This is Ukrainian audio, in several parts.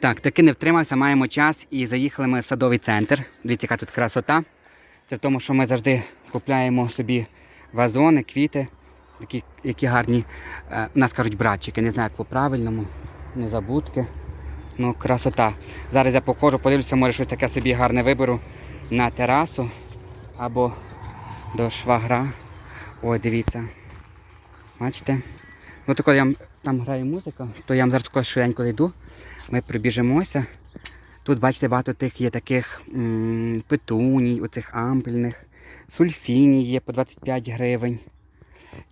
Так, таки не втримався, маємо час і заїхали ми в садовий центр. Дивіться, яка тут красота. Це в тому, що ми завжди купляємо собі вазони, квіти, такі, які гарні. Е, у нас кажуть братчики, не знаю, як по-правильному, незабудки. Ну, красота. Зараз я походжу, подивлюся, може щось таке собі гарне виберу на терасу або до швагра. Ой, дивіться. Бачите? Ну, то коли я, там грає музика, то я зараз також швиденько йду. Ми прибіжимося. Тут, бачите, багато тих є таких петуній, оцих ампельних, сульфіній є по 25 гривень.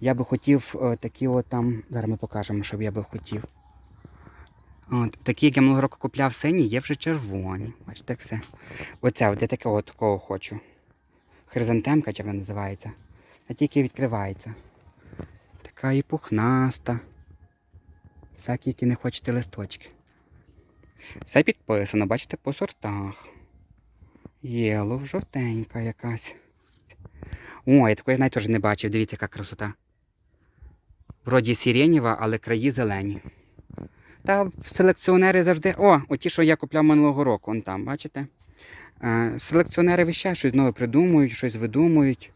Я би хотів е, такі от там, зараз ми покажемо, що б я би хотів. От, такі, як я минулого року купляв сині, є вже червоні. Бачите, як все. Оце, от я такого такого хочу. Хризантемка, чи вона називається. А тільки відкривається. Така і пухнаста. Всякі, які не хочете листочки. Все підписано, бачите, по сортах. Єлов, жовтенька якась. О, я такої навіть теж не бачив. Дивіться, яка красота. Вроді сиренєва, але краї зелені. Та селекціонери завжди. О, оті, що я купляв минулого року, он там, бачите? Е, селекціонери час щось нове придумують, щось видумують.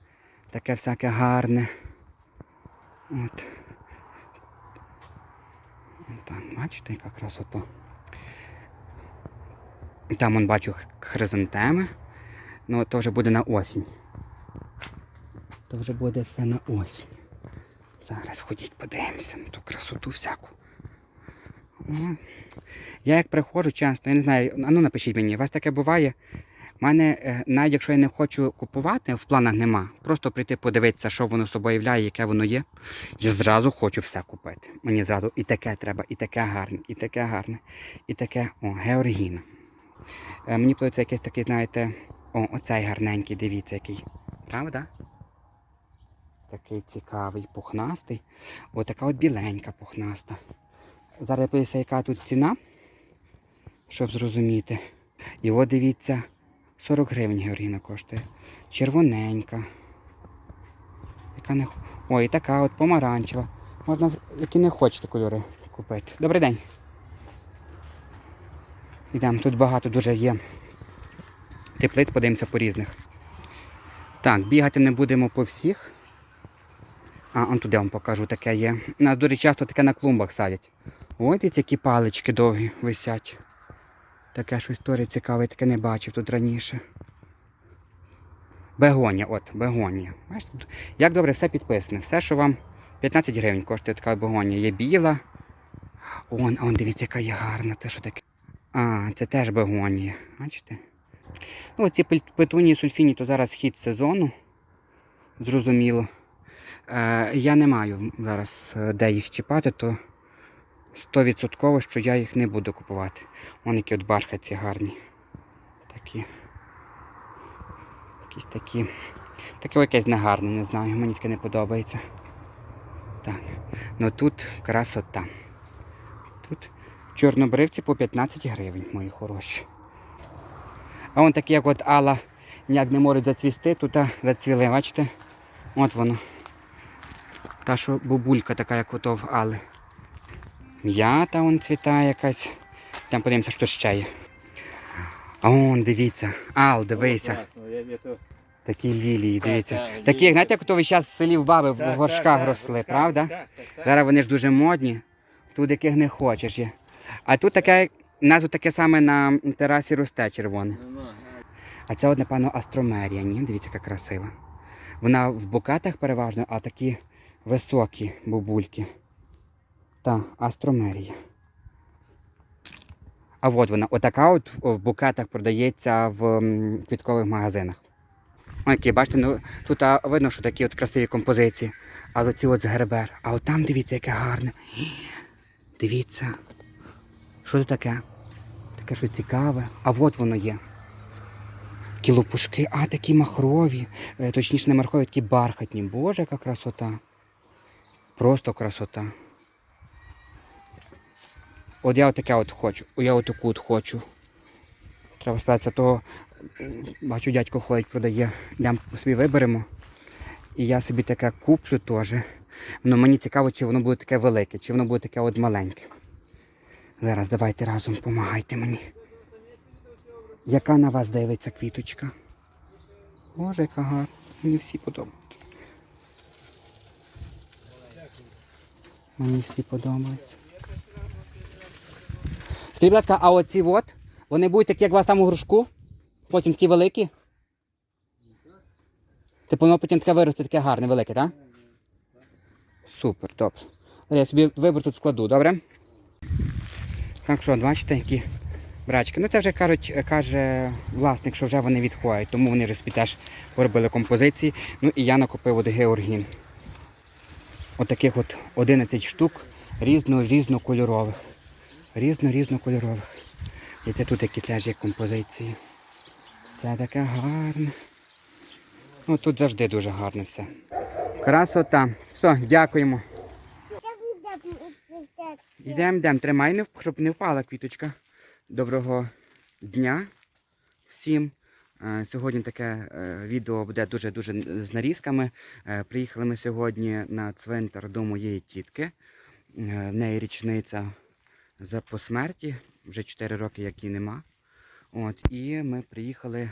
Таке всяке гарне. От. От Там, бачите, яка красота. Там он бачу хризантеми. Ну, то вже буде на осінь. То вже буде все на осінь. Зараз ходіть, подивимося на ту красоту всяку. О. Я як приходжу часто, я не знаю, а ну напишіть мені, у вас таке буває. У мене, е, навіть якщо я не хочу купувати, в планах нема. Просто прийти подивитися, що воно собою являє, яке воно є. Я зразу хочу все купити. Мені зразу і таке треба, і таке гарне, і таке гарне, і таке, о, Георгіна. Е, Мені подобається якийсь такий, знаєте, о, оцей гарненький, дивіться, який. Правда? Такий цікавий, пухнастий. О, така от біленька пухнаста. Зараз я подивлюся, яка тут ціна, щоб зрозуміти. І от дивіться, 40 гривень Георгіна коштує. Червоненька. Яка не... Ой, така от помаранчева. Можна, які не хочете кольори купити. Добрий день. Йдемо, тут багато дуже є. Теплиць подивимося по різних. Так, бігати не будемо по всіх. А, он туди вам покажу, таке є. У нас дуже часто таке на клумбах садять. Ось які палички довгі висять. Таке щось теж цікаве, таке не бачив тут раніше. Бегонія, от, бегонія. Бачите, як добре, все підписане. Все, що вам 15 гривень коштує така бегонія. Є біла. Он, он, дивіться, яка є гарна, те, що таке. А, це теж бегонія. Бачите? Ну, ці петунії сульфіні, то зараз хід сезону. Зрозуміло. Е, я не маю зараз е, де їх чіпати, то 100% що я їх не буду купувати. Вон які от бархатці гарні. Такі. Якісь такі. Таке якесь негарне, не знаю, мені таке не подобається. Так. Ну тут красота. Тут чорнобривці по 15 гривень, мої хороші. А вон такі, як от Алла, ніяк не можуть зацвісти, тут зацвіли, бачите? От воно. Та що бабулька така, як ото в Алли. М'ята вон цвіта якась. Там подивимося, що ще є. А вон, дивіться. Ал, дивися. Такі лілії, дивіться. так, Такі, знаєте, як то ви зараз в селі в баби в горшках росли, правда? Зараз вони ж дуже модні. Тут яких не хочеш є. А тут таке, у нас таке саме на терасі росте червоне. А це, от, напевно, астромерія, ні? Дивіться, яка красива. Вона в букетах переважно, а такі високі бубульки. Та, астромерія. А от вона, отака от в букетах продається в квіткових магазинах. Які, бачите, ну, тут видно, що такі от красиві композиції. А оці от з гербер. А от там дивіться, яке гарне. Дивіться. Що це таке? Таке щось цікаве. А от воно є. Такі лопушки, а такі махрові, е, точніше не махрові, такі бархатні. Боже, яка красота. Просто красота. От я отаке от хочу. Я отаку от хочу. Треба спитатися того. Бачу, дядько ходить, продає. Йдемо собі виберемо. І я собі таке куплю теж. Ну, мені цікаво, чи воно буде таке велике, чи воно буде таке от маленьке. Зараз давайте разом допомагайте мені. Яка на вас дивиться квіточка? Боже, яка гарна. Мені всі подобаються. Мені всі подобаються. Скажіть, будь ласка, а оці от, вони будуть такі, як у вас там у грушку? Потім такі великі? Типу воно потім таке виросте, таке гарне, велике, так? Супер, добре. Я собі вибор тут складу, добре? Так що, бачите, які брачки. Ну це вже кажуть, каже власник, що вже вони відходять, тому вони вже собі теж поробили композиції. Ну і я накупив от георгін. Отаких от 11 штук різно різнокольорових. Різно-різнокольорових. І це тут які теж є композиції. Все таке гарне. Ну тут завжди дуже гарне все. Красота. Все, дякуємо. Йдемо, йдемо, тримай, щоб не впала квіточка. Доброго дня всім. Е, Сьогодні таке е, відео буде дуже-дуже з нарізками. Е, Приїхали ми сьогодні на цвинтар до моєї тітки. В неї річниця за посмерті, вже 4 роки, як її нема. От, і ми приїхали,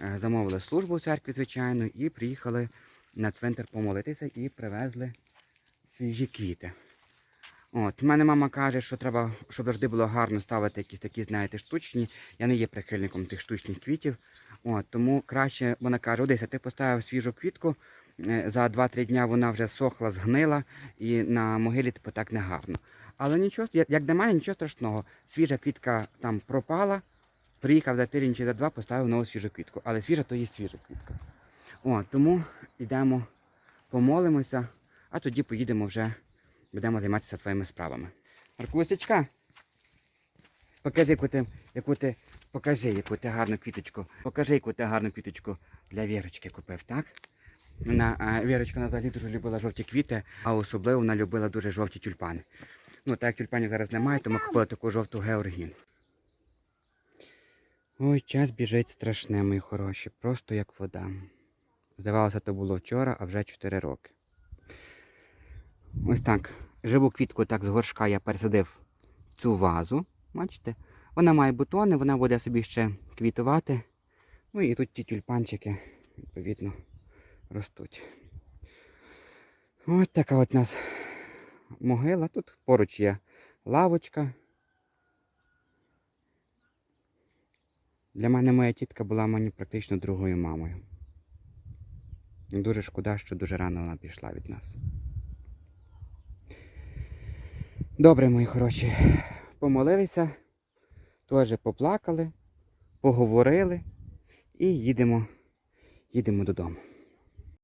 е, замовили службу в церкві, звичайно, і приїхали на цвинтар помолитися і привезли свіжі квіти. От, у мене мама каже, що треба, щоб завжди було гарно ставити якісь такі, знаєте, штучні. Я не є прихильником тих штучних квітів. От, тому краще вона каже, Одеся, ти поставив свіжу квітку, е, за 2-3 дня вона вже сохла, згнила і на могилі типу так не гарно. Але нічого, як для мене, нічого страшного. Свіжа квітка там пропала, приїхав за тиждень чи за два, поставив нову свіжу квітку. Але свіжа то є свіжа квітка. О, тому йдемо, помолимося, а тоді поїдемо вже, будемо займатися своїми справами. Маркусечка, покажи, яку ти, яку ти, покажи, яку ти гарну квіточку. Покажи, яку ти гарну квіточку для Вірочки купив, так? Вона, Вірочка вона взагалі дуже любила жовті квіти, а особливо вона любила дуже жовті тюльпани. Ну, так як тюльпанів зараз немає, то ми купили таку жовту георгін. Ой, час біжить страшне, мої хороші, просто як вода. Здавалося, то було вчора, а вже 4 роки. Ось так. Живу квітку так з горшка я пересадив цю вазу. Бачите? Вона має бутони, вона буде собі ще квітувати. Ну і тут ті тюльпанчики, відповідно, ростуть. Ось така от нас могила. Тут поруч є лавочка. Для мене моя тітка була мені практично другою мамою. Дуже шкода, що дуже рано вона пішла від нас. Добре, мої хороші. Помолилися, теж поплакали, поговорили і їдемо, їдемо додому.